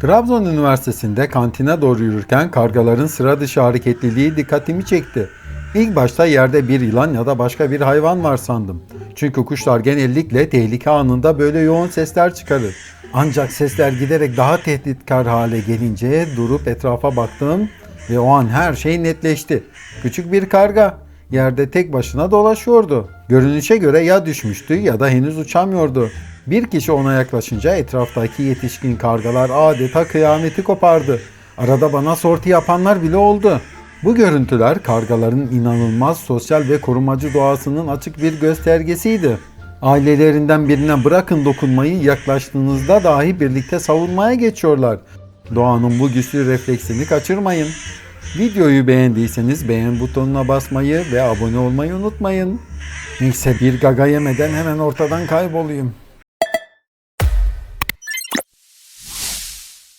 Trabzon Üniversitesi'nde kantine doğru yürürken kargaların sıra dışı hareketliliği dikkatimi çekti. İlk başta yerde bir yılan ya da başka bir hayvan var sandım. Çünkü kuşlar genellikle tehlike anında böyle yoğun sesler çıkarır. Ancak sesler giderek daha tehditkar hale gelince durup etrafa baktım ve o an her şey netleşti. Küçük bir karga yerde tek başına dolaşıyordu. Görünüşe göre ya düşmüştü ya da henüz uçamıyordu. Bir kişi ona yaklaşınca etraftaki yetişkin kargalar adeta kıyameti kopardı. Arada bana sorti yapanlar bile oldu. Bu görüntüler kargaların inanılmaz sosyal ve korumacı doğasının açık bir göstergesiydi. Ailelerinden birine bırakın dokunmayı yaklaştığınızda dahi birlikte savunmaya geçiyorlar. Doğanın bu güçlü refleksini kaçırmayın. Videoyu beğendiyseniz beğen butonuna basmayı ve abone olmayı unutmayın. Neyse bir gaga yemeden hemen ortadan kaybolayım.